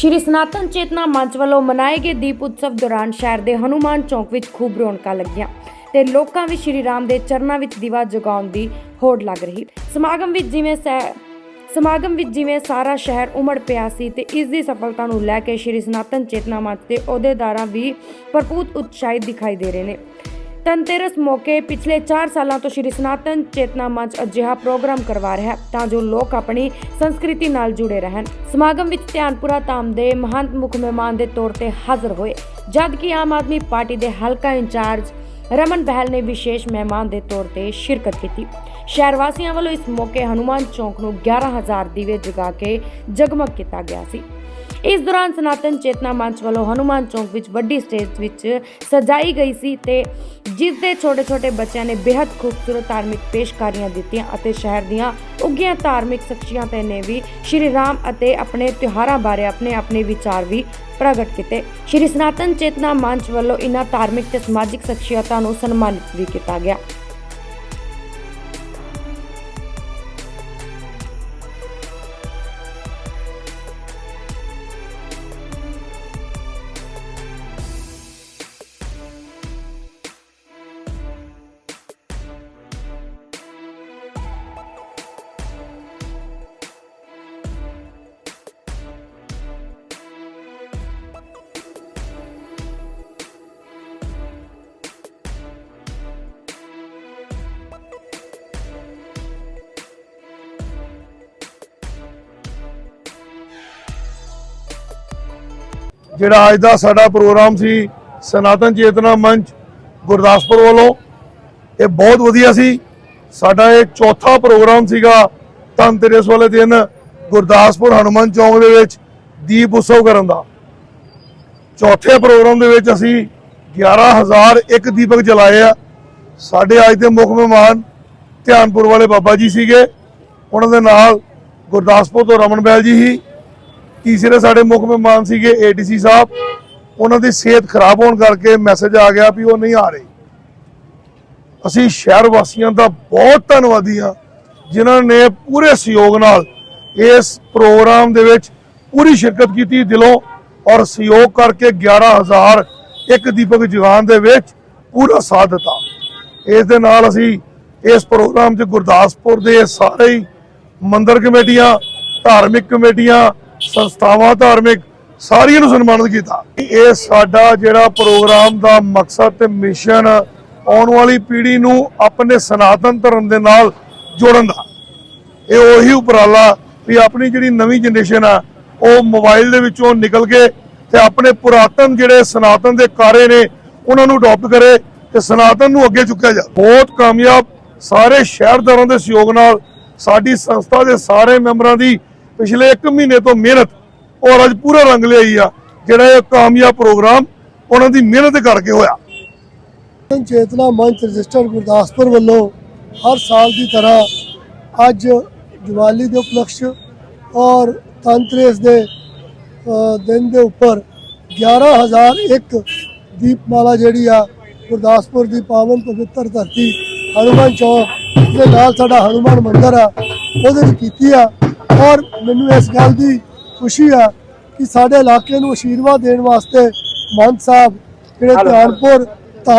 ਸ਼੍ਰੀ ਸਨਾਤਨ ਚੇਤਨਾ ਮੰਚ ਵੱਲੋਂ ਮਨਾਏ ਗਏ ਦੀਪ ਉਤਸਵ ਦੌਰਾਨ ਸ਼ਹਿਰ ਦੇ ਹਨੂਮਾਨ ਚੌਕ ਵਿੱਚ ਖੂਬ ਰੌਣਕਾਂ ਲੱਗੀਆਂ ਤੇ ਲੋਕਾਂ ਵਿੱਚ ਸ਼੍ਰੀ ਰਾਮ ਦੇ ਚਰਨਾਂ ਵਿੱਚ ਦੀਵਾ ਜਗਾਉਣ ਦੀ ਹੋੜ ਲੱਗ ਰਹੀ। ਸਮਾਗਮ ਵਿੱਚ ਜਿਵੇਂ ਸੈ- ਸਮਾਗਮ ਵਿੱਚ ਜਿਵੇਂ ਸਾਰਾ ਸ਼ਹਿਰ ਉਮੜ ਪਿਆ ਸੀ ਤੇ ਇਸ ਦੀ ਸਫਲਤਾ ਨੂੰ ਲੈ ਕੇ ਸ਼੍ਰੀ ਸਨਾਤਨ ਚੇਤਨਾ ਮੰਚ ਦੇ ਅਹੁਦੇਦਾਰਾਂ ਵੀ ਭਰਪੂਰ ਉਤਸ਼ਾਹਿਤ ਦਿਖਾਈ ਦੇ ਰਹੇ ਨੇ। ਧਨਤੇਰਸ ਮੌਕੇ ਪਿਛਲੇ 4 ਸਾਲਾਂ ਤੋਂ ਸ਼੍ਰੀ ਸਨਾਤਨ ਚੇਤਨਾ ਮੰਚ ਅਜਿਹਾ ਪ੍ਰੋਗਰਾਮ ਕਰਵਾ ਰਿਹਾ ਹੈ, ਤਾਂ ਜੋ ਲੋਕ ਆਪਣੀ ਸੰਸਕ੍ਰਿਤੀ ਨਾਲ ਜੁੜੇ ਰਹਿਣ। ਸਮਾਗਮ ਵਿੱਚ ਧਿਆਨਪੁਰਾ ਧਾਮ ਦੇ ਮਹੰਤ ਮੁੱਖ ਮਹਿਮਾਨ ਦੇ ਤੌਰ ਤੇ ਹਾਜ਼ਰ ਹੋਏ। ਜਦ ਕਿ ਆਮ ਆਦਮੀ ਪਾਰਟੀ ਦੇ ਹਲਕਾ ਇੰਚਾਰਜ ਰਮਨ ਬਹਿਲ ਨੇ ਵਿਸ਼ੇਸ਼ ਮਹਿਮਾਨ ਦੇ ਤੌਰ ਤੇ ਸ਼ਿਰਕਤ ਕੀਤੀ। ਸ਼ਹਿਰ ਵਾਸੀਆਂ ਵੱਲੋਂ ਇਸ ਮੌਕੇ ਹਨੂਮਾਨ ਚੌਂਕ ਨੂੰ 11000 ਦੀਵੇ ਜਗਾ ਕੇ ਜਗਮਗ ਕੀਤਾ ਗਿਆ ਸੀ। ਇਸ ਦੌਰਾਨ ਸਨਾਤਨ ਚੇਤਨਾ ਮੰਚ ਵੱਲੋਂ ਹਨੂਮਾਨ ਚੌਂਕ ਵਿੱਚ ਵੱਡੀ ਸਟੇਜ ਵਿੱਚ ਸਜਾਈ ਗਈ ਸੀ ਤੇ ਜਿਸ ਦੇ ਛੋਟੇ-ਛੋਟੇ ਬੱਚਿਆਂ ਨੇ ਬੇहद ਖੂਬਸੂਰਤ ਧਾਰਮਿਕ ਪੇਸ਼ਕਾਰੀਆਂ ਦਿੱਤੀਆਂ ਅਤੇ ਸ਼ਹਿਰ ਦੀਆਂ ਉੱਗੀਆਂ ਧਾਰਮਿਕ ਸ਼ਖਸੀਅਤਾਂ ਨੇ ਵੀ ਸ਼੍ਰੀ ਰਾਮ ਅਤੇ ਆਪਣੇ ਤਿਉਹਾਰਾਂ ਬਾਰੇ ਆਪਣੇ-ਆਪਣੇ ਵਿਚਾਰ ਵੀ ਪ੍ਰਗਟ ਕੀਤੇ। ਸ਼੍ਰੀ ਸਨਾਤਨ ਚੇਤਨਾ ਮੰਚ ਵੱਲੋਂ ਇਨ੍ਹਾਂ ਧਾਰਮਿਕ ਤੇ ਸਮਾਜਿਕ ਸ਼ਖਸੀਅਤਾਂ ਨੂੰ ਸਨਮਾਨਿਤ ਵੀ ਕੀਤਾ ਗਿਆ। ਜਿਹੜਾ ਅੱਜ ਦਾ ਸਾਡਾ ਪ੍ਰੋਗਰਾਮ ਸੀ ਸਨਾਤਨ ਚੇਤਨਾ ਮੰਚ ਗੁਰਦਾਸਪੁਰ ਵੱਲੋਂ, ਇਹ ਬਹੁਤ ਵਧੀਆ ਸੀ। ਸਾਡਾ ਇਹ ਚੌਥਾ ਪ੍ਰੋਗਰਾਮ ਸੀਗਾ ਧਨਤੇਰਸ ਵਾਲੇ ਦਿਨ ਗੁਰਦਾਸਪੁਰ ਹਨੂੰਮਾਨ ਚੌਂਕ ਦੇ ਵਿੱਚ ਦੀਪ ਉਤਸਵ ਕਰਨ ਦਾ। ਚੌਥੇ ਪ੍ਰੋਗਰਾਮ ਦੇ ਵਿੱਚ ਅਸੀਂ 11001 ਦੀਪਕ ਜਲਾਏ ਆ। ਸਾਡੇ ਅੱਜ ਦੇ ਮੁੱਖ ਮਹਿਮਾਨ ਧਿਆਨਪੁਰ ਵਾਲੇ ਬਾਬਾ ਜੀ ਸੀਗੇ। ਉਹਨਾਂ ਦੇ ਨਾਲ ਗੁਰਦਾਸਪੁਰ ਤੋਂ ਰਮਨ ਬੈਲ ਜੀ ਸੀ। ਤੀਸਰੇ ਸਾਡੇ ਮੁੱਖ ਮਹਿਮਾਨ ਸੀਗੇ ਏਡੀਸੀ ਸਾਹਿਬ, ਉਹਨਾਂ ਦੀ ਸਿਹਤ ਖਰਾਬ ਹੋਣ ਕਰਕੇ ਮੈਸੇਜ ਆ ਗਿਆ ਵੀ ਉਹ ਨਹੀਂ ਆ ਰਹੇ। ਅਸੀਂ ਸ਼ਹਿਰ ਵਾਸੀਆਂ ਦਾ ਬਹੁਤ ਧੰਨਵਾਦੀ ਹਾਂ, ਜਿਨ੍ਹਾਂ ਨੇ ਪੂਰੇ ਸਹਿਯੋਗ ਨਾਲ ਇਸ ਪ੍ਰੋਗਰਾਮ ਦੇ ਵਿੱਚ ਪੂਰੀ ਸ਼ਿਰਕਤ ਕੀਤੀ ਦਿਲੋਂ ਔਰ ਸਹਿਯੋਗ ਕਰਕੇ 11000 ਇੱਕ ਦੀਪਕ ਜਵਾਨ ਦੇ ਵਿੱਚ ਪੂਰਾ ਸਾਥ ਦਿੱਤਾ। ਇਸ ਦੇ ਨਾਲ ਅਸੀਂ ਇਸ ਪ੍ਰੋਗਰਾਮ 'ਚ ਗੁਰਦਾਸਪੁਰ ਦੇ ਸਾਰੇ ਹੀ ਮੰਦਰ ਕਮੇਟੀਆਂ, ਧਾਰਮਿਕ ਕਮੇਟੀਆਂ ਸੰਸਥਾਵਾਂ ਧਾਰਮਿਕ ਸਾਰੀਆਂ ਨੂੰ ਸਨਮਾਨਿਤ ਕੀਤਾ। ਇਹ ਸਾਡਾ ਜਿਹੜਾ ਪ੍ਰੋਗਰਾਮ ਦਾ ਮਕਸਦ ਤੇ ਮਿਸ਼ਨ ਆਉਣ ਵਾਲੀ ਪੀੜ੍ਹੀ ਨੂੰ ਆਪਣੇ ਸਨਾਤਨ ਧਰਮ ਦੇ ਨਾਲ ਜੋੜਨ ਦਾ। ਇਹ ਉਹੀ ਉਪਰਾਲਾ ਵੀ ਆਪਣੀ ਜਿਹੜੀ ਨਵੀਂ ਜਨਰੇਸ਼ਨ ਆ, ਉਹ ਮੋਬਾਈਲ ਦੇ ਵਿੱਚੋਂ ਨਿਕਲ ਕੇ ਤੇ ਆਪਣੇ ਪੁਰਾਤਨ ਜਿਹੜੇ ਸਨਾਤਨ ਦੇ ਕਾਰੇ ਨੇ, ਉਹਨਾਂ ਨੂੰ ਅਡਾਪਟ ਕਰੇ ਤੇ ਸਨਾਤਨ ਨੂੰ ਅੱਗੇ ਚੁੱਕਿਆ ਜਾ ਬਹੁਤ ਕਾਮਯਾਬ ਸਾਰੇ ਸ਼ਹਿਰਦਾਰਾਂ ਦੇ ਸਹਿਯੋਗ ਨਾਲ ਸਾਡੀ ਸੰਸਥਾ ਦੇ ਸਾਰੇ ਮੈਂਬਰਾਂ ਦੀ ਪਿਛਲੇ 1 ਮਹੀਨੇ ਤੋਂ ਮਿਹਨਤ ਔਰ ਅੱਜ ਪੂਰਾ ਰੰਗ ਲਿਆਈ ਆ, ਜਿਹੜਾ ਇਹ ਕਾਮਯਾਬ ਪ੍ਰੋਗਰਾਮ ਉਹਨਾਂ ਦੀ ਮਿਹਨਤ ਕਰਕੇ ਹੋਇਆ। ਚੇਤਨਾ ਮੰਚ ਰਜਿਸਟਰ ਗੁਰਦਾਸਪੁਰ ਵੱਲੋਂ ਹਰ ਸਾਲ ਦੀ ਤਰ੍ਹਾਂ ਅੱਜ ਦੀਵਾਲੀ ਦੇ ਉਪਲਕਸ਼ ਔਰ ਧਨਤੇਰਸ ਦੇ ਦਿਨ ਦੇ ਉੱਪਰ 11001 ਦੀਪਮਾਲਾ ਜਿਹੜੀ ਆ ਗੁਰਦਾਸਪੁਰ ਦੀ ਪਾਵਨ ਪਵਿੱਤਰ ਧਰਤੀ ਹਨੂਮਾਨ ਚੌਕ ਦੇ ਨਾਲ ਸਾਡਾ ਹਨੂਮਾਨ ਮੰਦਿਰ ਆ, ਉਹਦੇ ਵਿੱਚ ਕੀਤੀ ਆ। ਔਰ ਮੈਨੂੰ ਇਸ ਗੱਲ ਦੀ ਖੁਸ਼ੀ ਆ ਕਿ ਸਾਡੇ ਇਲਾਕੇ ਨੂੰ ਆਸ਼ੀਰਵਾਦ ਦੇਣ ਵਾਸਤੇ ਮਹੰਤ ਸਾਹਿਬ ਜਿਹੜੇ ਧਿਆਨਪੁਰ ਧਾਮ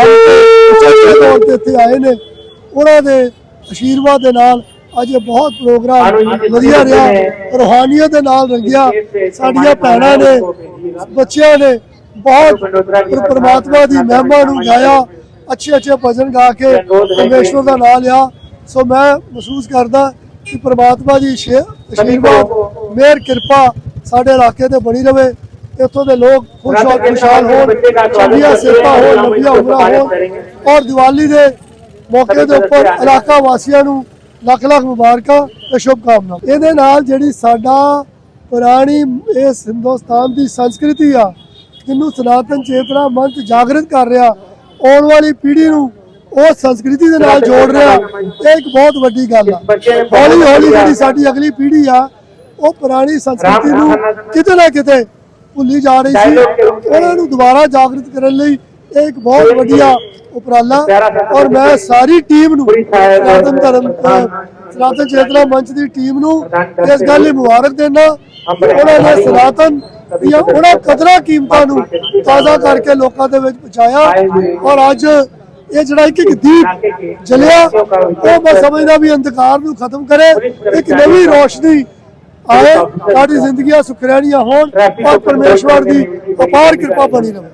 ਉਚੇਚੇ ਤੌਰ ਤੇ ਇੱਥੇ ਆਏ ਨੇ ਉਹਨਾਂ ਦੇ ਆਸ਼ੀਰਵਾਦ ਦੇ ਨਾਲ ਅੱਜ ਇਹ ਬਹੁਤ ਪ੍ਰੋਗਰਾਮ ਵਧੀਆ ਰਿਹਾ ਰੋਹਾਨੀਅਤ ਦੇ ਨਾਲ ਰੰਗਿਆ ਸਾਡੀਆਂ ਭੈਣਾਂ ਨੇ ਬੱਚਿਆਂ ਨੇ ਬਹੁਤ ਪਰਮਾਤਮਾ ਦੀ ਮਹਿਮਾ ਨੂੰ ਗਾਇਆ ਅੱਛੇ ਅੱਛੇ ਭਜਨ ਗਾ ਕੇ ਪਰਮੇਸ਼ਵਰ ਦਾ ਨਾਮ ਲਿਆ। ਸੋ ਮੈਂ ਮਹਿਸੂਸ ਕਰਦਾ ਕਿ ਪਰਮਾਤਮਾ ਦੀ ਆਸ਼ੀਰਵਾਦ ਮਿਹਰ ਕਿਰਪਾ ਸਾਡੇ ਇਲਾਕੇ ਤੇ ਬਣੀ ਰਵੇ ਇੱਥੋਂ ਦੇ ਲੋਕ ਖੁਸ਼ ਹੋ ਖੁਸ਼ਹਾਲ ਹੋਣ ਚੰਗੀਆਂ ਸਿਹਤਾਂ ਹੋਣ ਲੰਬੀਆਂ ਉਮਰਾਂ ਹੋਣ। ਔਰ ਦੀਵਾਲੀ ਦੇ ਮੌਕੇ ਦੇ ਉੱਪਰ ਇਲਾਕਾ ਵਾਸੀਆਂ ਨੂੰ ਲੱਖ ਲੱਖ ਮੁਬਾਰਕਾਂ ਤੇ ਸ਼ੁਭ ਕਾਮਨਾ ਇਹਦੇ ਨਾਲ ਜਿਹੜੀ ਸਾਡਾ ਪੁਰਾਣੀ ਇਸ ਹਿੰਦੁਸਤਾਨ ਦੀ ਸੰਸਕ੍ਰਿਤੀ ਆ ਜਿਹਨੂੰ ਸਨਾਤਨ ਚੇਤਨਾ ਮੰਚ ਜਾਗਰਿਤ ਕਰ ਰਿਹਾ ਆਉਣ ਵਾਲੀ ਪੀੜ੍ਹੀ ਨੂੰ ਉਹ ਸੰਸਕ੍ਰਿਤੀ ਦੇ ਨਾਲ ਜੋੜ ਰਿਹਾ ਇਹ ਇੱਕ ਬਹੁਤ ਵੱਡੀ ਗੱਲ ਆ। ਹੌਲੀ ਹੌਲੀ ਜਿਹੜੀ ਸਾਡੀ ਅਗਲੀ ਪੀੜ੍ਹੀ ਆ ਉਹ ਪੁਰਾਣੀ ਸੰਸਕ੍ਰਿਤੀ ਨੂੰ ਕਿਤੇ ਨਾ ਕਿਤੇ ਭੁੱਲੀ ਜਾ ਰਹੀ ਸੀ। ਉਹਨਾਂ ਨੂੰ ਦੁਬਾਰਾ ਜਾਗਰਿਤ ਕਰਨ ਲਈ ਇਹ ਇੱਕ ਬਹੁਤ ਵਧੀਆ ਉਪਰਾਲਾ। ਔਰ ਮੈਂ ਸਾਰੀ ਟੀਮ ਨੂੰ ਸਨਾਤਨ ਧਰਮ ਸਨਾਤਨ ਚੇਤਨਾ ਮੰਚ ਦੀ ਟੀਮ ਨੂੰ ਇਸ ਗੱਲ ਲਈ ਮੁਬਾਰਕ ਦੇਣਾ ਉਹਨਾਂ ਨੇ ਸਨਾਤਨ ਦੀਆਂ ਉਹਨਾਂ ਕਦਰਾਂ ਕੀਮਤਾਂ ਨੂੰ ਤਾਜ਼ਾ ਕਰਕੇ ਲੋਕਾਂ ਦੇ ਵਿੱਚ ਪਹੁੰਚਾਇਆ। ਔਰ ਅੱਜ ਇਹ ਜਿਹੜਾ ਇੱਕ ਇੱਕ ਦੀਪ ਜਲਿਆ, ਉਹ ਮੈਂ ਸਮਝਦਾ ਵੀ ਅੰਧਕਾਰ ਨੂੰ ਖਤਮ ਕਰੇ, ਇੱਕ ਨਵੀਂ ਰੋਸ਼ਨੀ ਆਏ, ਸਾਡੀ ਜ਼ਿੰਦਗੀਆਂ ਸੁਖਰਾਣੀਆਂ ਹੋਣ ਔਰ ਪਰਮੇਸ਼ਵਰ ਦੀ ਅਪਾਰ ਕਿਰਪਾ ਬਣੀ ਰਹੇ।